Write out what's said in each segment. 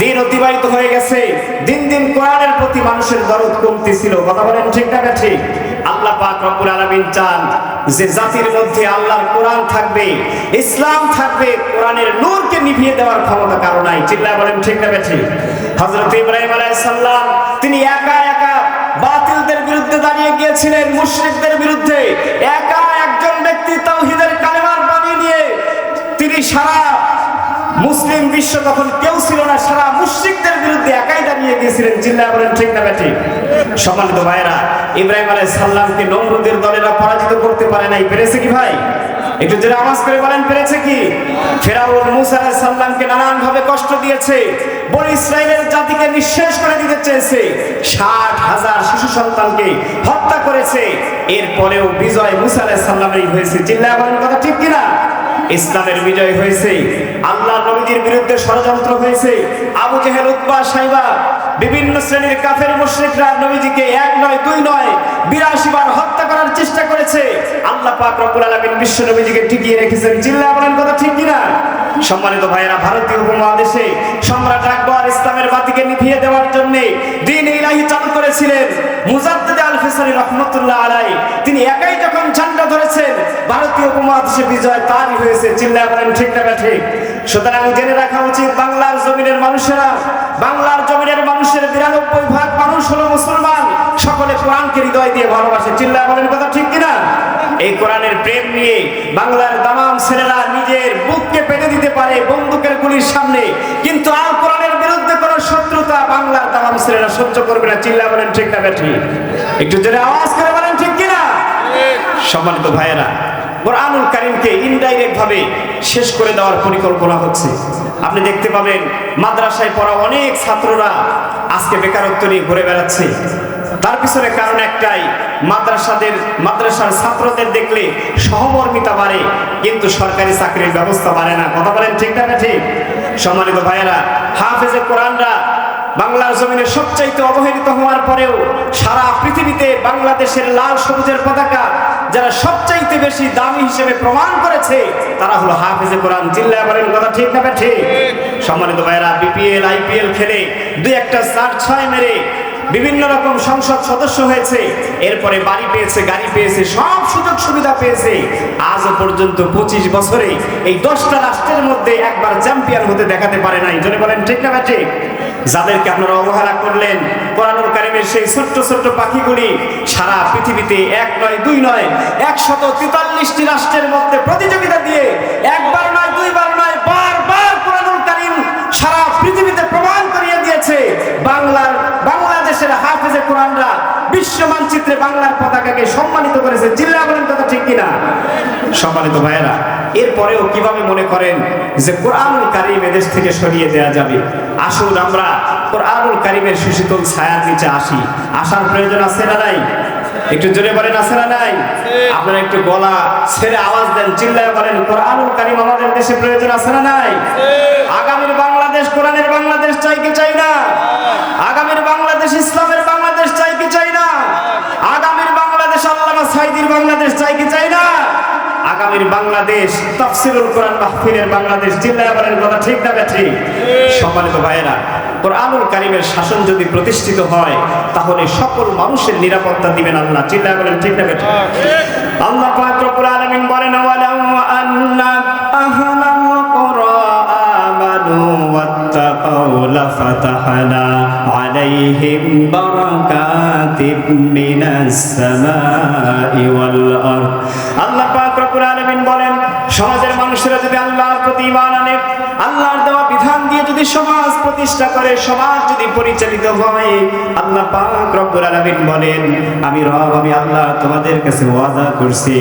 দিন অতিবাহিত হয়ে গেছে। দিন দিন কোরআনের প্রতি মানুষের দরদ কমতেছিল। কথা বলেন ঠিক না ঠিক আল্লাহ পাক রব্বুল আলামিন চান যে জাতির মধ্যে আল্লাহর কোরআন থাকবে, ইসলাম থাকবে, কোরআনের নূরকে নিভিয়ে দেওয়ার ক্ষমতা কারও নাই। চিল্লায় বলেন ঠিক না ঠিক হযরত ইব্রাহিম আলাইহিস সালাম তিনি একা একা বাতিলদের বিরুদ্ধে দাঁড়িয়ে গিয়েছিলেন, মুশরিকদের বিরুদ্ধে। একা একজন ব্যক্তি তাওহীদের কালেমার বাণী নিয়ে তিনি সারা মুসলিম বিশ্ব তখন কেউ ছিল না, সারা মুশরিকদের বিরুদ্ধে একাই দাঁড়িয়ে গিয়েছিলেন চিল্লায় বলেন, ঠিক না ঠিক সম্মানিত ভাইরা ইব্রাহিম আলাইহিস সালামকে নমরুদের দলেরা পরাজিত করতে পারে নাই, পেরেছে কি ভাই? একটু জোরে আওয়াজ করে বলেন, পেরেছে কি? ফেরাউন মুসা আলাইহিস সালামকে নানান ভাবে কষ্ট দিয়েছে, বনি ইসরায়েলের জাতিকে নিঃশেষ করে দিতে চেয়েছে, ষাট হাজার শিশু সন্তানকে হত্যা করেছে, এরপরেও বিজয় মুসা আলাইহিস সালামেরই হয়েছে চিল্লায় বলেন, কথা ঠিক কিনা? ইসলামের বিজয় হয়েছে, আল্লাহ নবীজির বিরুদ্ধে ষড়যন্ত্র হয়েছে, আবু জেহেল উৎপা সাইবা, বিভিন্ন শ্রেণির কাফের মুশরিকরা নবীজিকে এক নয়, দুই নয়, বিরাশি বার হত্যা করার চেষ্টা করেছে। আল্লাহ পাক রব্বুল আলামিন বিশ্ব নবীজিকে টিকিয়ে রেখেছেন। চিল্লা বলেন, কথা ঠিক কিনা? সম্মানিত ভাইয়েরা, ভারতীয় উপমহাদেশে সম্রাট আকবর ইসলামের বাতিকে নিভিয়ে দেওয়ার জন্য দিন ইলাহি চালু করেছিলেন মুজাদ্দিদ আল ফিসারি রহমতুল্লাহ আলাই। তিনি একাই যখন ঝান্ডা ধরেছেন, ভারতীয় উপমহাদেশে বিজয় তারই হয়েছে, চিল্লায় বলেন, ঠিক না ঠিক সুতরাং জেনে রাখা উচিত, বাংলার জমিনের মানুষেরা, বাংলার জমিনের মানুষের বিরানব্বই ভাগ মানুষ হলো মুসলমান। সকলে কোরআনকে হৃদয় দিয়ে ভালোবাসে, চিল্লায় বলেন, কথা ঠিক কিনা? এই কোরআনের প্রেম নিয়ে বাংলার দামাম ছেলেরা নিজের বুককে পেতে দিতে পারে বন্দুকের গুলির সামনে। কিন্তু আল কোরআনের বিরুদ্ধে কোন শত্রুতা বাংলার দামাম ছেলেরা সহ্য করবে না। চিল্লা বলেন, ঠিক না বেঠি। একটু জোরে আওয়াজ করে বলেন, ঠিক কিনা? সম্মানিত ভাইয়েরা, কোরআনুল কারিমকে ইনডাইরেক্ট ভাবে শেষ করে দেওয়ার পরিকল্পনা হচ্ছে। আপনি দেখতে পাবেন, মাদ্রাসায় পড়া অনেক ছাত্ররা আজকে বেকারত্ব নিয়ে ঘুরে বেড়াচ্ছে। তার পিছনে কারণ একটাই, মাদ্রাসাদের, মাদ্রাসার ছাত্রদের দেখলে সহমর্মিতা বাড়ে, কিন্তু সরকারি চাকরির ব্যবস্থা বাড়ে না। কথা বলেন ঠিক না ঠিক সম্মানিত ভাইয়েরা, হাফেজে কোরআনরা বাংলার জমিনে সবচাইতে অবহেলিত হওয়ার পরেও সারা পৃথিবীতে বাংলাদেশের লাল সবুজের পতাকা যারা সবচাইতে বেশি দামি হিসেবে প্রমাণ করেছে, তারা হলো হাফেজে কোরআন। চিল্লা বলেন কথা ঠিক না ঠিক সম্মানিত ভাইয়েরা, বিপিএল, আইপিএল খেলে দুই একটা চার ছয় মেরে বিভিন্ন রকম সংসদ সদস্য হয়েছে, এরপরে বাড়ি পেয়েছে, গাড়ি পেয়েছে, সব সুযোগ সুবিধা পেয়েছে। আজও পর্যন্ত পঁচিশ বছরে এই দশটা রাষ্ট্রের মধ্যে একবার চ্যাম্পিয়ন হতে দেখাতে পারে নাই। যদি বলেন, ঠিক না ঠিক যাদেরকে আপনারা অবহেলা করলেন, কোরআনুল কারিমের সেই ছোট্ট ছোট্ট পাখিগুলি সারা পৃথিবীতে এক নয়, দুই নয়, একশত তেতাল্লিশটি রাষ্ট্রের মধ্যে প্রতিযোগিতা দিয়ে একবার নয়, দুইবার নয় বারবার কোরআনুল কারিম সারা পৃথিবীতে প্রমাণ করিয়ে দিয়েছে বাংলার বাংলাদেশের হাফেজে কোরআনরা বিশ্ব মানচিত্রে বাংলার পতাকাকে সম্মানিত করেছে। জিল্লা বলেন কথা ঠিক কিনা? সম্মানিত ভাইয়েরা, এরপরেও কীভাবে মনে করেন যে কোরআনুল কারিম এদেশ থেকে সরিয়ে দেওয়া যাবে? আসুন আমরা কোরআনুল কারিমের সুশীতল ছায়ার নিচে আসি। আসার প্রয়োজন আছে না নাই? একটু জোরে বলেন, আছে না নাই? আপনারা একটু গলা ছেড়ে আওয়াজ দেন চিল্লায় বলেন, কোরআনুল কারিম আমাদের দেশে প্রয়োজন আছে না নাই? আগামীর বাংলাদেশ, কোরআনের বাংলাদেশ চাই কি চাই না? আগামীর বাংলাদেশ ইসলামের বাংলাদেশ চাই কি চাই না আগামীর বাংলাদেশ সাইদির বাংলাদেশ চাই কি চাই না? আগামীর বাংলাদেশ তাফসিরুল কোরআন মাহফিলের বাংলাদেশ জিল্লায় বলেন কথা ঠিক না ঠিক সম্মানিত ভাইয়েরা, কোরআনুল কারিমের শাসন যদি প্রতিষ্ঠিত হয়, তাহলে সকল মানুষের নিরাপত্তা দিবেন আল্লাহ। চিল্লায় বলেন ঠিক না ঠিক আল্লাহ পাক রব্বুল আলামিন বলেন, ওয়ালাউ আন্না আহলাল কুরা আমানু ওয়াত্তাকাউ লাফাতাহনা আলাইহিম বারাকাতিম পাক রব্বুল আলামিন বলেন, সমাজের মানুষেরা যদি আল্লাহর প্রতি ঈমান আনে, আল্লাহর দেওয়া বিধান দিয়ে যদি সমাজ প্রতিষ্ঠা করে, সমাজ যদি পরিচালিত হয়, আল্লাহ পাক রব্বুল আলামিন বলেন, আমি রব, আমি আল্লাহ তোমাদের কাছে করছি।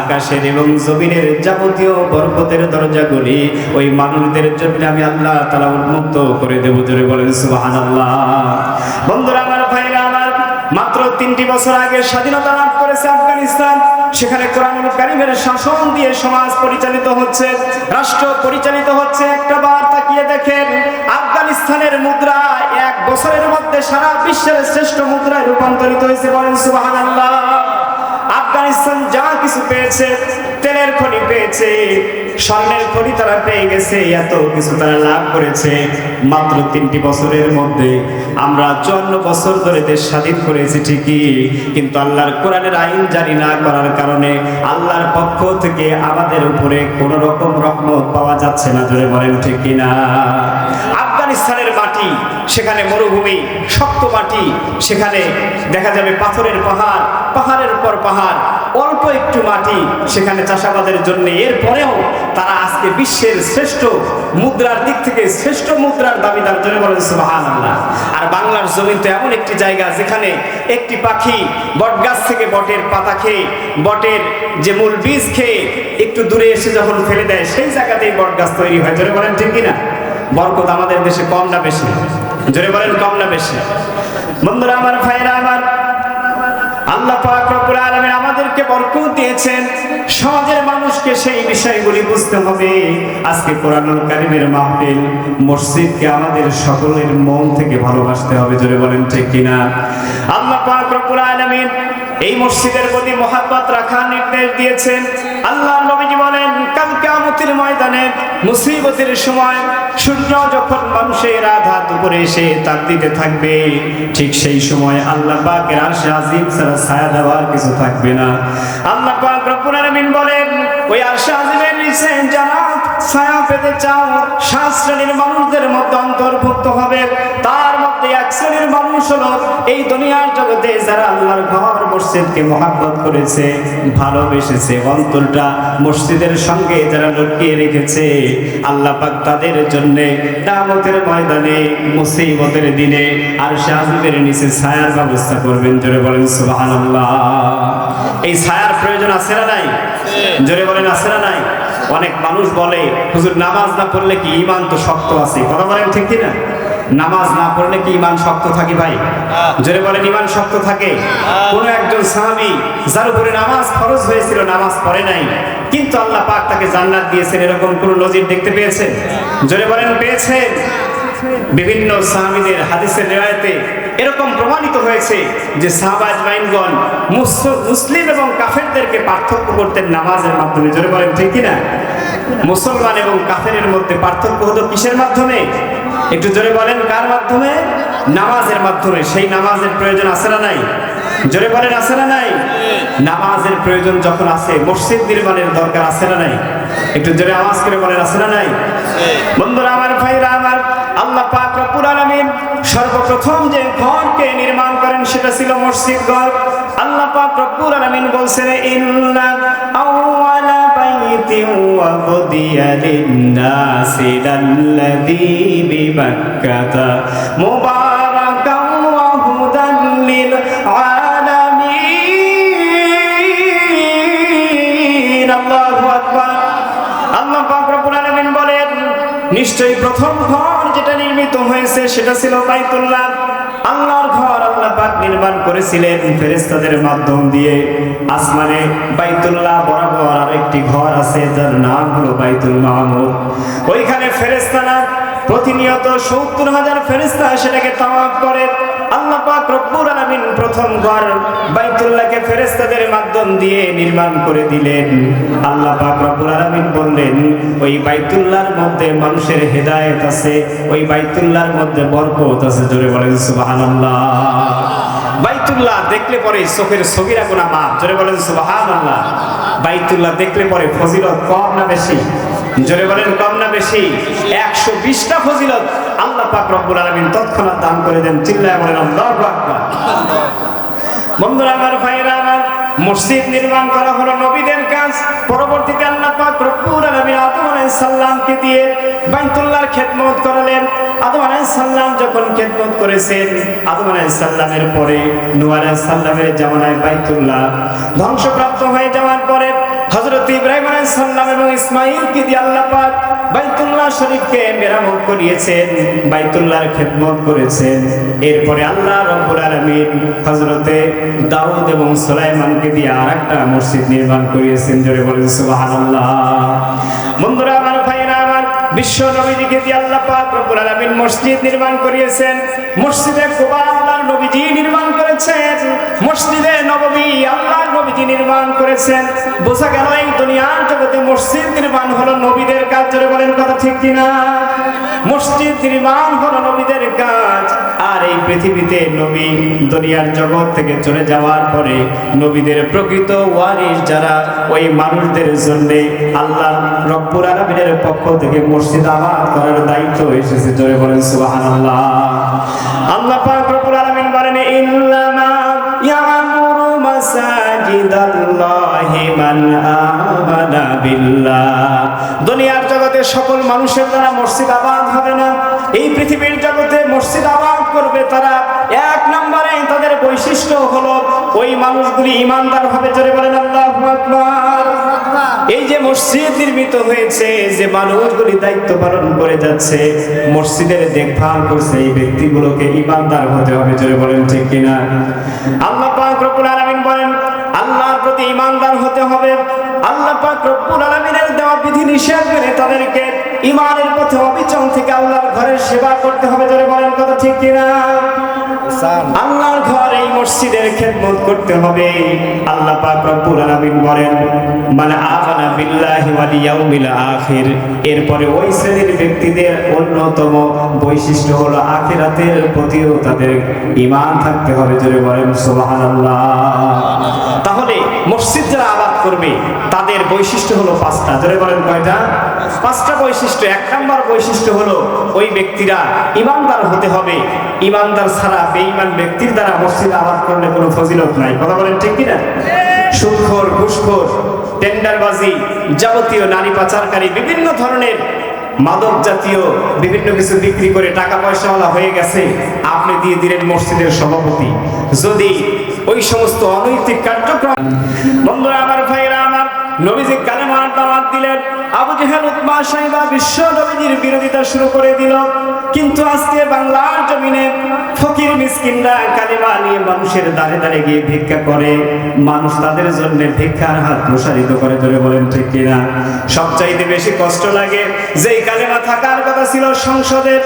আকাশের এবং জমিনের যাবতীয় বরকতের দরজাগুলি ওই মানুষদের জন্য আমি আল্লাহ তাআলা উন্মুক্ত করে দেব। জোরে বলেন সুবহানাল্লাহ। বন্ধুরা, আমার ভাইরা মাত্র তিনটি বছর আগে স্বাধীনতা লাভ করেছে আফগানিস্তান। সেখানে কোরআনুল কারিমের শাসন দিয়ে সমাজ পরিচালিত হচ্ছে। রাষ্ট্র পরিচালিত হচ্ছে। একটা বার তাকিয়ে দেখেন, আফগানিস্তানের মুদ্রা এক বছরের মধ্যে সারা বিশ্বের শ্রেষ্ঠ মুদ্রায় রূপান্তরিত হয়েছে বলেন সুবাহ আফগানিস্তান যা কিছু পেয়েছে স্বর্ণের খনি পেয়েছে। স্বর্ণের খনি তারা পেয়ে গেছে, এত কিছু তারা লাভ করেছে। মাত্র তিনটি বছরের মধ্যে আমরা চুয়ান্ন বছর ধরে দেশ স্বাধীন করেছি ঠিকই, কিন্তু আল্লাহর কোরআনের আইন জারি না করার কারণে আল্লাহর পক্ষ থেকে আমাদের উপরে কোন রকম রহমত পাওয়া যাচ্ছে না, জোরে বলেন ঠিক কিনা। আফগানিস্তানের মাটি, সেখানে মরুভূমি, শক্ত মাটি, সেখানে দেখা যাবে পাথরের পাহাড়, পাহাড়ের উপর পাহাড়, অল্প একটু মাটি, সেখানে চাষাবাদের জন্য। এরপরেও তারা আজকে বিশ্বের শ্রেষ্ঠ মুদ্রার দিক থেকে শ্রেষ্ঠ মুদ্রার দাবিদার জন্য বলেন সুবাহান আর বাংলার জমিন তো এমন একটি জায়গা যেখানে একটি পাখি বটগাছ থেকে বটের পাতা খেয়ে, বটের যে মূল বীজ খেয়ে একটু দূরে এসে যখন ফেলে দেয়, সেই জায়গাতেই বটগাছ তৈরি হয়। জোরে বলেন, ঠিক কিনা? বরকত আমাদের দেশে কম না বেশি? জোরে বলেন, কম না বেশি? বন্ধুরা, আমার ভাইরা, আমার আল্লাহ পাক রব্বুল আলামিন আমাদেরকে বরকত দিয়েছেন। সমাজের মানুষকে সেই বিষয়গুলি বুঝতে হবে। আজকে কোরআনুল কারীমের মাহফিল, মসজিদকে আমাদের সকলের মন থেকে ভালোবাসতে হবে। জোরে বলেন, ঠিক কিনা? আল্লাহ পাক রব্বুল আলামিন এই মসজিদের প্রতি মহাব্বত রাখার নির্দেশ দিয়েছেন। আল্লাহ কাল কিয়ামতের ময়দানে মুসিবতের সময় সূর্য যখন মানুষের আধা দুপুরে এসে তাক দিতে থাকবে, ঠিক সেই সময় আল্লাহ পাকের আরশে আজিম ছাড়া ছায়া দেওয়ার কিছু থাকবে না। আল্লাহ পাক রব্বুল আলামিন বলেন, ওই আরশে আজিমের নিচে যারা ছায়া পেতে চাও শ্রেণির মানুষদের মধ্যে অন্তর্ভুক্ত হবে। তার মধ্যে এক শ্রেণির মানুষ হলো এই দুনিয়ার জগতে যারা আল্লাহর ঘর, মসজিদকে মহাব্বত করেছে, ভালোবেসেছে, অন্তরটা মসজিদের সঙ্গে যারা লটকিয়ে রেখেছে, আল্লাহ পাক তাদের জন্য দামতের ময়দানে, মুসিবতের দিনে আর শাহিদের নিচে ছায়ার ব্যবস্থা করবেন। জোরে বলেন সুবহানাল্লাহ। এই ছায়ার প্রয়োজন আছে না নাই? জোরে বলেন আছে না নাই? অনেক মানুষ বলে, হুজুর, নামাজ না পড়লে কি ইমান তো শক্ত আছে? কথা বলেন ঠিক কি না নামাজ না পড়লে কি ইমান শক্ত থাকে ভাই? জোরে বলেন ইমান শক্ত থাকে। কোন একজন সাহাবী যার উপরে নামাজ ফরজ হয়েছিল নামাজ পড়ে নাই কিন্তু আল্লাহ পাক তাকে জান্নাত দিয়েছেন এরকম কোন নজির দেখতে পেয়েছেন? জোরে বলেন পেয়েছেন? বিভিন্ন সাহাবীদের হাদিসের রেওয়ায়তে এরকম প্রমাণিত হয়েছে যে সাহাবাজ মাইনগণ মুসলিম এবং কাফেরদেরকে পার্থক্য করতেন নামাজের মাধ্যমে। জোরে বলেন ঠিক কিনা? মুসলমান এবং কাফেরের মধ্যে পার্থক্য হতো কিসের মাধ্যমে? একটু জোরে বলেন, কার মাধ্যমে? নামাজের মাধ্যমে। সেই নামাজের প্রয়োজন আছে না নাই? জোরে বলেন, আছে না নাই? নামাজের প্রয়োজন যখন আছে, মসজিদ নির্মাণের দরকার আছে না নাই? একটু জোরে আওয়াজ করে বলেন, আছে না নাই? বন্ধুরা আমার ভাইরা, আমার আল্লাহ পাক রব্বুল আলামিন সর্বপ্রথম যে ঘরকে নির্মাণ করেন সেটা ছিল মসজিদ ঘর। আল্লাহ পাক রব্বুল আলামিন বলছেন, ইন্না আউওয়ালা লিন-নাসি লাল্লাযী বিবাক্কাতা মুবারাকান ওয়া হুদান লিল আলামিন আল্লাহু আকবার আল্লাহ পাক রব্বুল আলামিন বলেন, নিশ্চয়ই প্রথম ঘর যেটা নির্মিত হয়েছে সেটা ছিল বাইতুল্লাহ। আল্লাহর নির্মাণ করেছিলেন ফেরেশতাদের মাধ্যম দিয়ে। আসমানে বাইতুল্লাহ বরাবর আরেকটি ঘর আছে, যার নাম হলো বাইতুল মাহমুদ ওইখানে ফেরেশতারা প্রতিনিয়ত সত্তর হাজার ফেরেশতা সেটাকে তাওয়াফ করে। আল্লাহ পাক আলামিন প্রথম ঘর বাইতুল্লাহকে ফেরেশতাদের মাধ্যম দিয়ে নির্মাণ করে দিলেন। আল্লাহ পাক বললেন, ওই বাইতুল্লাহর মধ্যে মানুষের হেদায়েত আছে, ওই বাইতুল্লাহর মধ্যে বরকত আছে। জোরে বলেন, সুবহানাল্লাহ। বাইতুল্লাহ দেখলে পরে চোখের সগিরা গোনা মাপ জোরে বলেন সুবহানাল্লাহ। বাইতুল্লাহ দেখলে পরে ফজিলত কম না বেশি? জোরে বলেন কম না বেশি? একশো বিশটা ফজিলত আল্লাহ পাক রব্বুল আলামিন তৎক্ষণাৎ দান করে দেন। চিল্লায় বলেন আল্লাহু বন্ধুরা, আমার ভাইরা আমার মসজিদ নির্মাণ করা হলো নবীদের কাজ। পরবর্তীতে আল্লাহ পাক রব্বুল আলামিন আদম আলাইহিস দিয়ে বাইতুল্লাহর খেদমত করালেন। আদম আলাইহিস সালাম যখন খেদমত করেছেন, আদম আলাইহিস সালামের পরে নূহ আলাইহিস সালামের জামানায় বাইতুল্লাহ ধ্বংসপ্রাপ্ত হয়ে যাওয়ার পরে হযরত ইব্রাহিম আলাইহিস সালাম এবং ইসমাঈলকে দিয়ে আল্লাহ পাক বাইতুল্লাহ শরীফকে মেরামত করিয়েছেন, বাইতুল্লাহর খেদমত করেছেন। এরপরে আল্লাহ রব্বুল আলামিন হজরতে দাউদ এবং সুলাইমানকে দিয়ে আরেকটা মসজিদ নির্মাণ করিয়েছেন, জোরে বলেন সুবহানাল্লাহ। বন্ধুরা, আমার ভাইরা আমার বিশ্ব নবীজিকে দিয়ে আল্লাহ পাক রব্বুল আলামিন মসজিদ নির্মাণ করিয়েছেন। মসজিদে কুবা নবীজি নির্মাণ করেছেন। মসজিদে নবমী আল্লাহর নবীজি নির্মাণ করেছেন। বোঝা গেল এই দুনিয়ার জগতে মসজিদ নির্মাণ হলো নবীদের কাজ বলেন কথা ঠিক কিনা? মসজিদ নির্মাণ হলো নবীদের কাজ, আর এই পৃথিবীতে নবী দুনিয়ার জগৎ থেকে চলে যাওয়ার পরে নবীদের প্রকৃত যারা, ওই মানুষদের জন্য আল্লাহ পক্ষ থেকে মসজিদ আবাদ করার দায়িত্ব এসেছে, জোরে বলেন সুবহানাল্লাহ। আল্লাহ আলামিন বলেন ইন্নামা ইয়ামুরু দুনিয়ার জগতে সকল মানুষের দ্বারা মসজিদ আবাদ হবে না। এই পৃথিবীর জগতে মসজিদ আবাদ করবে তারা। এক নম্বরে তাদের বৈশিষ্ট্য হলো, ওই মানুষগুলি ইমানদার জোরে বলেন, আল্লাহু এই যে মসজিদ নির্মিত হয়েছে, যে মানুষগুলি দায়িত্ব পালন করে যাচ্ছে, মসজিদের দেখভাল করছে এই ব্যক্তিগুলোকে ইমানদার হতে হবে, জোরে বলেন ঠিক কিনা। আল্লাহ পাক ইমানদার হতে হবে। আল্লাহ পাক রব্বুল আলামিনের দেওয়া বিধি নিষেধ মেনে তাদেরকে ইমানের পথে অবিচল থেকে আল্লাহর ঘরের সেবা করতে হবে। জোরে বলেন কথা ঠিক কিনা? আল্লাহর ঘর এই মসজিদের খেদমত করতে হবে। আল্লাহ পাক রব্বুল আলামিন বলেন মানে আমানা বিল্লাহি ওয়াল ইয়াউমিল আখির। এরপরে ওই শ্রেণির ব্যক্তিদের অন্যতম বৈশিষ্ট্য হলো আখিরাতের প্রতিও তাদের ঈমান থাকতে হবে। জোরে বলেন সুবহানাল্লাহ। তাহলে মসজিদ যারা আবাদ করবে, তাদের বৈশিষ্ট্য হলো পাঁচটা। ধরে বলেন কয়টা? পাঁচটা বৈশিষ্ট্য। এক নম্বর বৈশিষ্ট্য হলো ওই ব্যক্তিরা ইমানদার হতে হবে। ইমানদার ছাড়া বেঈমান ব্যক্তির দ্বারা মসজিদ আবাদ করলে কোনো ফজিলত নাই। কথা বলেন ঠিক কিনা? সুখর ঘুষখোর, টেন্ডারবাজি, যাবতীয় নারী পাচারকারী, বিভিন্ন ধরনের মাদক জাতীয় বিভিন্ন কিছু বিক্রি করে টাকা পয়সাওয়ালা হয়ে গেছে। আপনি দিয়ে দিলেন মসজিদের সভাপতি। যদি ওই সমস্ত অনৈতিক কার্যক্রম। বন্ধুরা, আমার ভাইরা আমার নবীজি কালেমার দাওয়াত দিলেন। আবু জেহেল উতবা সাইবা বিশ্ব নবীজির বিরোধিতা শুরু করে দিল। কিন্তু আজকে বাংলার জমিনে ফকির মিসকিনরা কালিমা নিয়ে মানুষের দাঁড়ে দাঁড়ে গিয়ে ভিক্ষা করে। মানুষ তাদের জন্য ভিক্ষার হাত প্রসারিত করে ধরে বলেন, ঠিক কিনা? সবচাইতে বেশি কষ্ট লাগে যেই কালেমা থাকার কথা ছিল সংসদের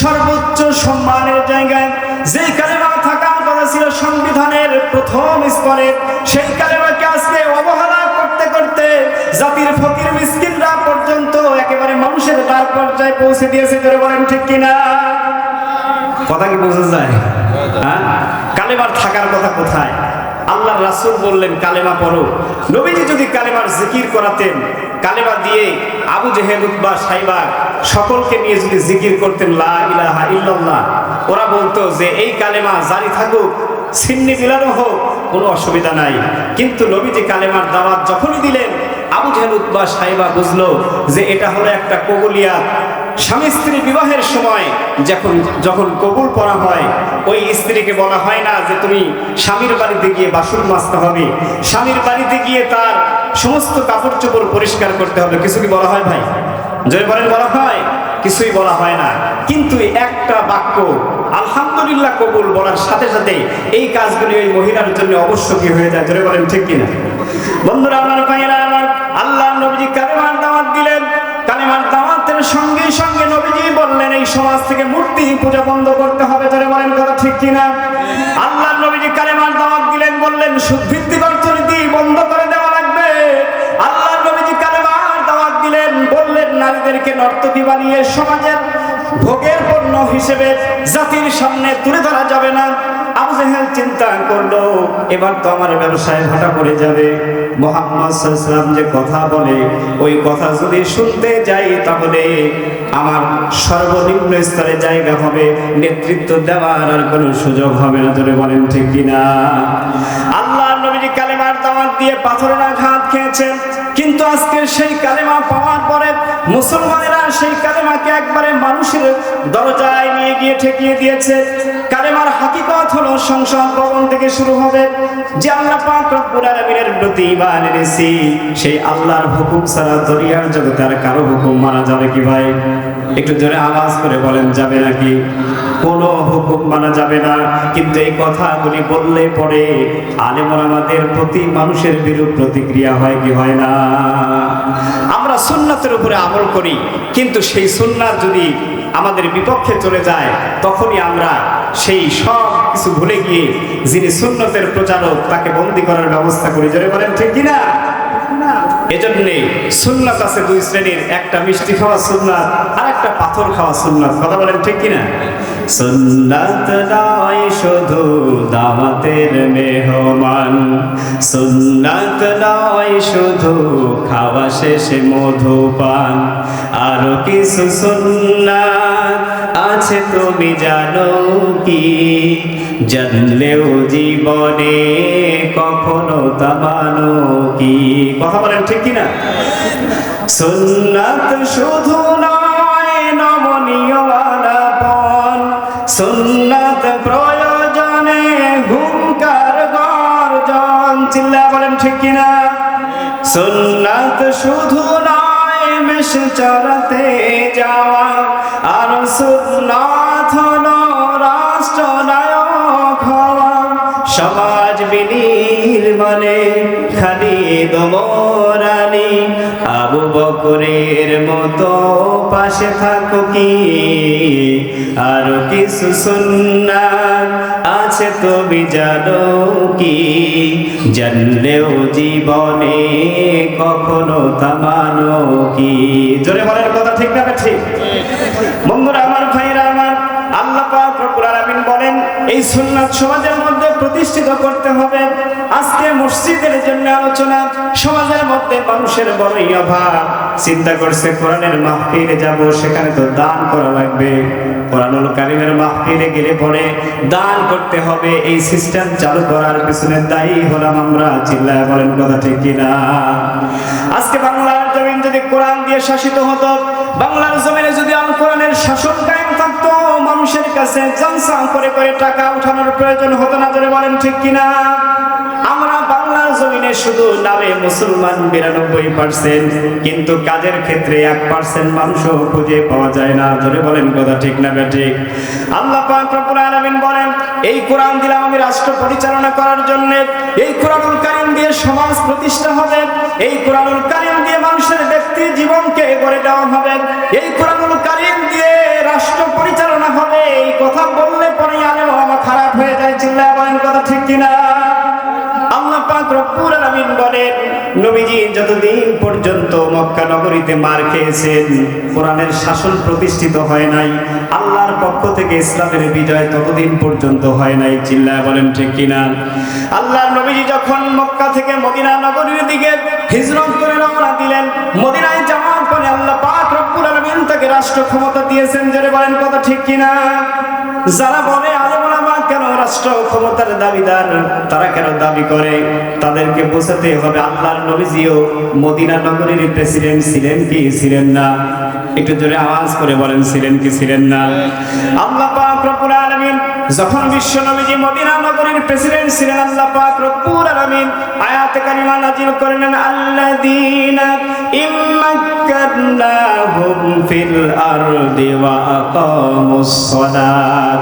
সর্বোচ্চ সম্মানের জায়গায়। যেই কালেমা প্রথম স্তরে, সেই কালেমাকে আজকে অবহেলা করতে করতে জাতির ফকির মিসকিনরা পর্যন্ত একেবারে মানুষের দ্বার পর্যায়ে পৌঁছে দিয়েছে ধরে বলেন ঠিক কিনা? কথা কি বোঝা যায়? হ্যাঁ? কালেমার থাকার কথা কোথায়? আল্লাহ রাসূল বললেন, কালেমা পড়ো। নবীজি যদি কালেমার জিকির করাতেন, কালেমা দিয়ে আবু জেহেল, উতবা, সাইবা সকলকে নিয়ে যদি জিকির করতেন, লা ইলাহা ইল্লাল্লাহ, ওরা বলতো যে, এই কালেমা জারি থাকুক ছিন্নি বিলানো হোক, কোনো অসুবিধা নাই। কিন্তু নবীজি কালেমার দাওয়াত যখনই দিলেন, আবু জেহেল উতবা সাহেবা বুঝলো যে এটা হলো একটা কবুলিয়াত। স্বামী স্ত্রী বিবাহের সময় যখন যখন কবুল করা হয়, ওই স্ত্রীকে বলা হয় না যে তুমি স্বামীর বাড়িতে গিয়ে বাসন মাজতে হবে। স্বামীর বাড়িতে গিয়ে তার সমস্ত কাপড় চোপড় পরিষ্কার করতে হবে। কিছু কি বলা হয় ভাই? জয় বলেন, বলা হয়? কিছুই বলা হয় না। কিন্তু একটা বাক্য আলহামদুলিল্লাহ কবুল বলার সাথে সাথে এই কাজগুলি ওই মহিলার জন্য অবশ্যই হয়ে যায়? জোরে বলেন ঠিক কিনা? বন্ধুরা, আমার ভাইয়েরা, আমার আল্লাহ নবীজি কালেমার দাওয়াত দিলেন। কালেমার দাওয়াতের সঙ্গে সঙ্গে নবীজি বললেন, এই সমাজ থেকে মূর্তি পূজা বন্ধ করতে হবে। জোরে বলেন কথা ঠিক কিনা? আল্লাহ নবীজি কালেমার দাওয়াত দিলেন, বললেন সুদভিত্তিক নারীদেরকে নর্তকী বানিয়ে সমাজের ভোগের পণ্য হিসেবে জাতির সামনে তুলে ধরা যাবে না। চিন্তা করল, এবার তো আমার ব্যবসায় ভাটা পড়ে যাবে। ওই কথা যদি শুনতে যাই তাহলে আমার সর্বনিম্ন স্তরে জায়গা হবে, নেতৃত্ব দেওয়ার আর কোনো সুযোগ হবে না। ধরে বলেন ঠিক কিনা? দাওয়াত দিয়ে পাথরের আঘাত খেয়েছেন কিন্তু আজকে সেই কালেমা পাওয়ার পরে মুসলমানেরা সেই কালেমাকে একবারে মানুষের দরজায় নিয়ে গিয়ে ঠেকিয়ে দিয়েছে। কালেমার হাকিকত হলো সংসদ ভবন থেকে শুরু হবে। যে আল্লাহ পাক রব্বুল আলামিনের প্রতি এনেছি, সেই আল্লাহর হুকুম ছাড়া জগতে আর কারও হুকুম যাবে কি ভাই? একটু জোরে আওয়াজ করে বলেন, যাবে নাকি? কোনো হুকুম মানা যাবে না, কিন্তু এই কথাগুলি বললে পরে আলেমর আমাদের প্রতি মানুষের বিরূপ প্রতিক্রিয়া হয় কি হয় না? আমরা সুন্নাতের উপরে আমল করি, কিন্তু সেই সুন্নাত যদি আমাদের বিপক্ষে চলে যায়, তখনই আমরা সেই সব কিছু ভুলে গিয়ে যিনি সুন্নতের প্রচারক, তাকে বন্দি করার ব্যবস্থা করি। জোরে বলেন, ঠিক কিনা? এজন্যে সুন্নাত আছে দুই শ্রেণির, একটা মিষ্টি খাওয়া সুন্নাত আর একটা পাথর খাওয়া সুন্নাত। কথা বলেন ঠিক কিনা? সুন্নাত নয় শুধু দামাতের মেহমান। সুন্নাত নয় শুধু খাওয়া শেষে মধুপান। আরও কিছু সুন্নাত আছে তুমি জানো কি? জানলেও জীবনে কখনো তামানো কি? কথা বলেন ঠিক কিনা? সুন্নাত শুধু ঠিক কিনা? সুন্নাত শুধু নয়, মেশ চলতে যাওয়া। আর সুন্নাত হলো রাষ্ট্রনায়ক হওয়া। সমাজ বিনির্মাণে আবু মতো পাশে থাকো কি? আর কিছু সুন্নাত আছে তুমি জানো কি? জানলেও জীবনে কখনো তামানো কি? জোরে বলার কথা ঠিক না ঠিক বন্ধুরা আমার ভাইরা আমার, আল্লাহ পাক রব্বুল আলামিন বলেন, এই সুন্নাত সমাজের মধ্যে প্রতিষ্ঠিত করতে হবে। আজকে মসজিদের জন্য আলোচনা, সমাজের মধ্যে মানুষের বড়ই অভাব। চিন্তা করছে, কোরআনের মাহফিলে যাব, সেখানে তো দান করা লাগবে। কোরআনুল কারিমের মাহফিলে গেলে পরে দান করতে হবে, এই সিস্টেম চালু করার পিছনে দায়ী হলাম আমরা। চিল্লায় বলেন, কথা ঠিক কিনা? আজকে বাংলার জমিন যদি কোরআন দিয়ে শাসিত হতো, বাংলার জমিনে যদি আল কোরআনের শাসন কায়েম থাকতো, মানুষের কাছে জলসা করে করে টাকা উঠানোর প্রয়োজন হতো না বলেন ঠিক কিনা? আমরা জমিনে শুধু নামে মুসলমান বিরানব্বই পার্সেন্ট কিন্তু কাজের ক্ষেত্রে এক পার্সেন্ট মানুষও খুঁজে পাওয়া যায় না। ধরে বলেন কথা ঠিক না ঠিক? আল্লাহ বলেন, এই কোরআন দিলাম আমি রাষ্ট্র পরিচালনা করার জন্য, এই কোরআনুল কারিম দিয়ে সমাজ প্রতিষ্ঠা হবে, এই কোরআনুল কারিম দিয়ে মানুষের ব্যক্তি জীবনকে গড়ে দেওয়া হবে, এই কোরআনুল কারিম দিয়ে রাষ্ট্র পরিচালনা হবে, এই কথা বললে পরে আলেম খারাপ হয়ে যায়, চিল্লায় বলেন কথা ঠিক কিনা? আলামিন বলেন, নবীজি যতদিন পর্যন্ত মক্কা নগরীতে মার খেয়েছেন, কোরআনের শাসন প্রতিষ্ঠিত হয় নাই, আল্লাহর পক্ষ থেকে ইসলামের বিজয় ততদিন পর্যন্ত হয় নাই, চিল্লায় বলেন ঠিক কিনা? আল্লাহর নবীজি যখন মক্কা থেকে মদিনা নগরীর দিকে হিজরত করে রওনা দিলেন, মদিনায় যাওয়ার পরে আল্লাহ পাক রব্বুল আলামিন তাকে রাষ্ট্র ক্ষমতা দিয়েছেন যারা বলেন কথা ঠিক কিনা? যারা বলে আলেম ওলামা কেন রাষ্ট্র ক্ষমতার দাবিদার তারা কেন দাবি করে? তাদেরকে বোঝাতে হবে আল্লাহর নবীজিও মদিনা নগরীর প্রেসিডেন্ট ছিলেন কি ছিলেন না? একটু জোরে আওয়াজ করে বলেন, ছিলেন কি ছিলেন না? আল্লাহ পাক রব্বুল আলামিন যখন বিশ্ব নবীজি মদিনা নগরীর প্রেসিডেন্ট ছিলেন, আল্লাহ পাক রব্বুল আলামিন আয়াতে কারিমা নাজিল করলেন, আল্লাযীনা ইম্মাক্কানাহুম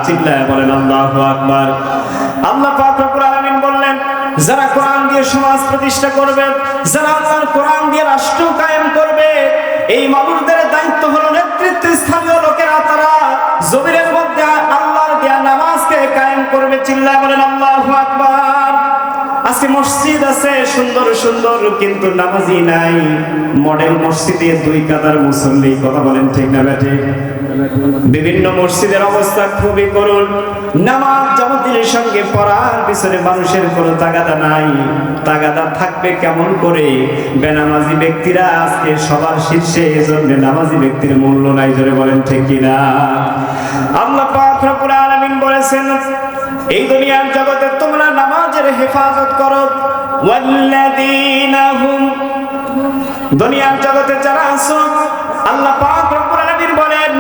চিল্লায় বলেন আল্লাহু পাক সমাজ প্রতিষ্ঠা করবে কোরআন দিয়ে রাষ্ট্র কায়েম করবে, এই মানুষদের দায়িত্ব হলো নেতৃত্ব স্থানীয় লোকেরা, তারা জমিনের মধ্যে আল্লাহর দেয়া নামাজকে কায়েম করবে, চিল্লায় বলেন আল্লাহু আকবার। মসজিদ আছে, সুন্দর সুন্দর, কিন্তু নামাজি নাই। মডেল মসজিদে দুই কাতার মুসল্লি, কথা বলেন ঠিক না ব্যাটে? বিভিন্ন মসজিদের অবস্থা খুবই করুন নামাজ জামাতের সঙ্গে পড়ার পিছনে মানুষের কোনো তাগাদা নাই। তাগাদা থাকবে কেমন করে? বেনামাজি ব্যক্তিরা আজকে সবার শীর্ষে, এজন্য নামাজি ব্যক্তির মূল্য নাই, জোরে বলেন ঠিক কিনা? আল্লাহ পাক রব্বুল আলামিন বলেছেন, এই দুনিয়ার জগতে হেফাজত করো। দুনিয়ার জগতে যারা আসো আল্লাহ বলেন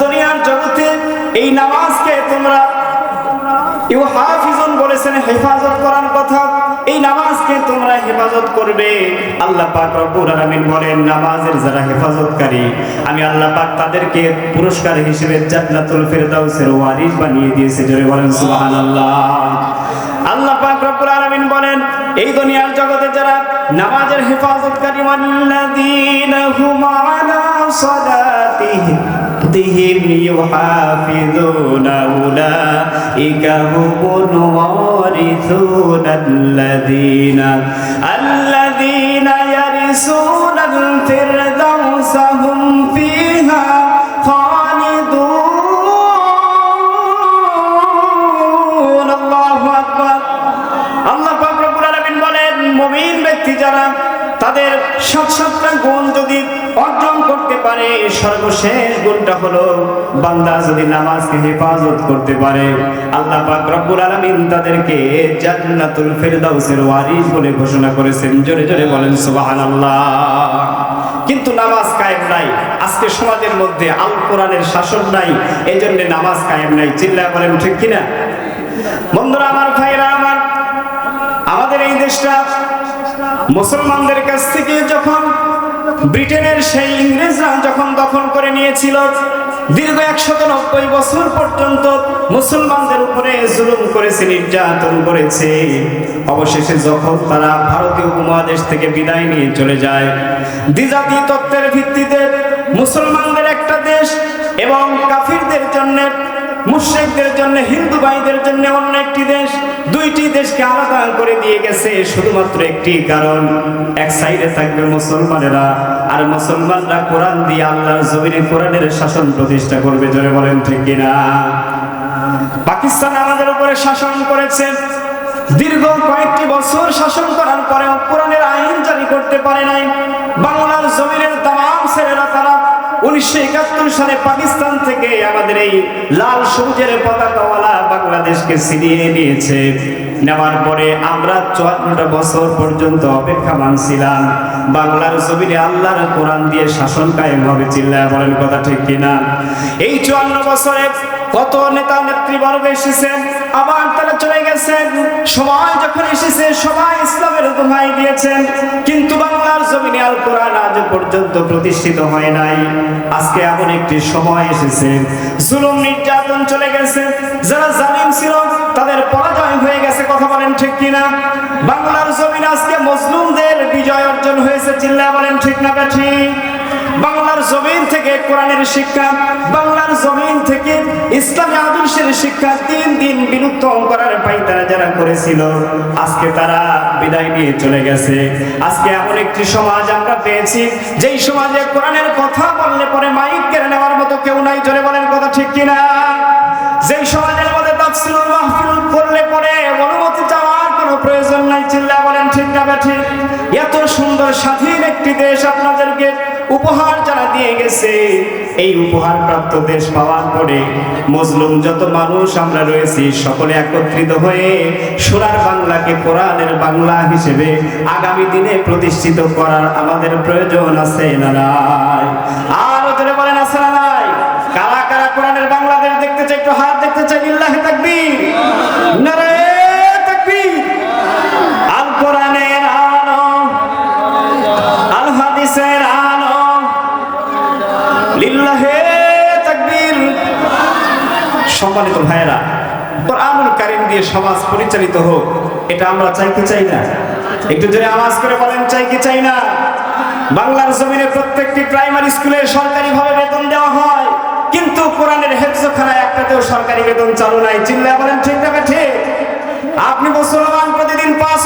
দুনিয়ার জগতে এই নামাজকে তোমরা বলেছেন, হেফাজত করার নামাজকে তোমরা হেফাজত করবে। আল্লাহ পাক রব্বুল আলামিন বলেন, নামাজের যারা হেফাজতকারী, আমি আল্লাহ পাক তাদেরকে পুরস্কার হিসেবে জান্নাতুল ফেরদাউসের ওয়ারিস বানিয়ে দিয়েছে। জোরে বলেন, সুবহানাল্লাহ। আল্লাহ পাক রব্বুল আলামিন বলেন, এই দুনিয়ার জগতে যারা নামাজের হেফাজতকারী ওয়াল্লাযীনা হুম আলা সালাতিহিম ربهم يحافظون أولئك هم الوارثون الذين الذين يرثون الفردوس هم فيها خالدون الله أكبر আল্লাহ পাক রব্বুল আলামিন বলেন মুমিন ব্যক্তি যারা তাদের সাত সাতটা গুণ যদি অর্জন করতে পারে, সর্বশেষ গুণটা হলো বান্দা যদি নামাজকে হেফাজত করতে পারে। আল্লাহ পাক রব্বুল আলামিন তাদেরকে জান্নাতুল ফেরদাউসের ওয়ারিস বলে ঘোষণা করেছেন। জোরে জোরে বলেন, সুবহানাল্লাহ। কিন্তু নামাজ কায়েম নাই। আজকে সমাজের মধ্যে আল কোরআনের শাসন নাই এই জন্য নামাজ কায়েম নাই। চিল্লা বলেন, ঠিক কিনা? বন্ধুরা, আমার ভাইরা আমার আমাদের এই দেশটা মুসলমানদের কাছ থেকে যখন ব্রিটেনের সেই ইংরেজরা যখন দখল করে নিয়েছিল, দীর্ঘ একশত নব্বই বছর পর্যন্ত মুসলমানদের উপরে জুলুম করেছে, নির্যাতন করেছে। অবশেষে যখন তারা ভারতীয় উপমহাদেশ থেকে বিদায় নিয়ে চলে যায় দ্বিজাতি তত্ত্বের ভিত্তিতে মুসলমানদের একটা দেশ এবং জন্য মুশ্রিকদের জন্য, হিন্দু ভাইদের জন্য অন্য একটি দেশ, দুইটি দেশকে আলাদা করে দিয়ে গেছে শুধুমাত্র একটি কারণ। এক সাইডে থাকবে মুসলমানেরা, আর মুসলমানরা কোরআন দিয়ে আল্লাহর জমিনে কোরআনের শাসন প্রতিষ্ঠা করবে, জোরে বলেন ঠিক কিনা? পাকিস্তান আমাদের উপরে শাসন করেছে। দীর্ঘ কয়েকটি বছর শাসন করার পরেও কোরআনের আইন জারি করতে পারে নাই। বাংলার জমিনের তাম ছেলেরা তারা উনিশশো একাত্তর সালে পাকিস্তান থেকে আমাদের এই লাল সবুজের পতাকাওয়ালা বাংলাদেশকে ছিনিয়ে নিয়েছে। নেওয়ার পরে আমরা চুয়ান্নটা বছর পর্যন্ত অপেক্ষা মানছিলাম বাংলার জমিনে আল্লাহর কোরআন দিয়ে শাসন কায়েম হবে চিল্লায় বলেন কথা ঠিক কিনা? এই চুয়ান্ন বছরে কত নেতা নেতৃবর্গ এসেছেন? আবার তারা চলে গেছেন। সময় যখন এসেছে, সবাই ইসলামের দোহাই দিয়েছেন। কিন্তু বাংলার জমিনে আল কোরআন আজ পর্যন্ত প্রতিষ্ঠিত হয় নাই। আজকে এমন একটি সময় এসেছে। জুলুম নির্যাতন চলে গেছে। যারা জালিম ছিল, তাদের পরাজয় হয়ে গেছে। কথা বলেন ঠিক কিনা? বাংলার জমিন আজকে মুসলিমদের বিজয় অর্জন হয়েছে চিল্লা বলেন ঠিক না ঠিক বাংলার জমিন থেকে কোরআনের শিক্ষা, বাংলার জমিন থেকে ইসলামী আদর্শের শিক্ষা তিন দিন বিলুপ্ত করার পাইতারা যারা করেছিল। আজকে তারা বিদায় নিয়ে চলে গেছে। আজকে এমন একটি সমাজ আমরা পেয়েছি, যেই সমাজে কোরআনের কথা বললে পরে মাইক কেড়ে নেওয়ার মতো কেউ নাই। চলে বলেন কথা ঠিক কিনা? যেই সমাজের মধ্যে তাফসিরুল মাহফিল করলে পরে অনুমতি চাওয়ার কোনো প্রয়োজন নাই। চিল্লা বলেন, ঠিক না ঠিক এত সুন্দর স্বাধীন একটি দেশ আপনাদেরকে উপহার যারা দিয়ে গেছে, এই উপহার প্রাপ্ত দেশ পাওয়ার পরে মজলুম যত মানুষ আমরা রয়েছি, সকলে একত্রিত হয়ে সোনার বাংলাকে কোরআনের বাংলা হিসেবে আগামী দিনে প্রতিষ্ঠিত করার আমাদের প্রয়োজন আছে না নাই? আর ওদের বলেন, আছে না নাই? কারা কারা কোরআনের বাংলাদেশ দেখতে চাই একটু হাত দেখতে চাই ইল্লাহি তাকবীর। নারে সম্মানিত ভাইয়েরা, কোরআনুল কারীম দিয়ে সমাজ পরিচালিত হোক, এটা আমরা চাই কি চাই না? একটু জোরে আওয়াজ করে বলেন, চাই কি চাই না? বাংলার জমিনে প্রত্যেকটি প্রাইমারি স্কুলে সরকারিভাবে বেতন দেওয়া হয়, কিন্তু কোরআনের হেফজখানায় একটাতেও সরকারি বেতন চালু নাই। চিল্লা বলেন, ঠিক না ঠিক? আপনি মুসলমান, প্রতিদিন পাঁচ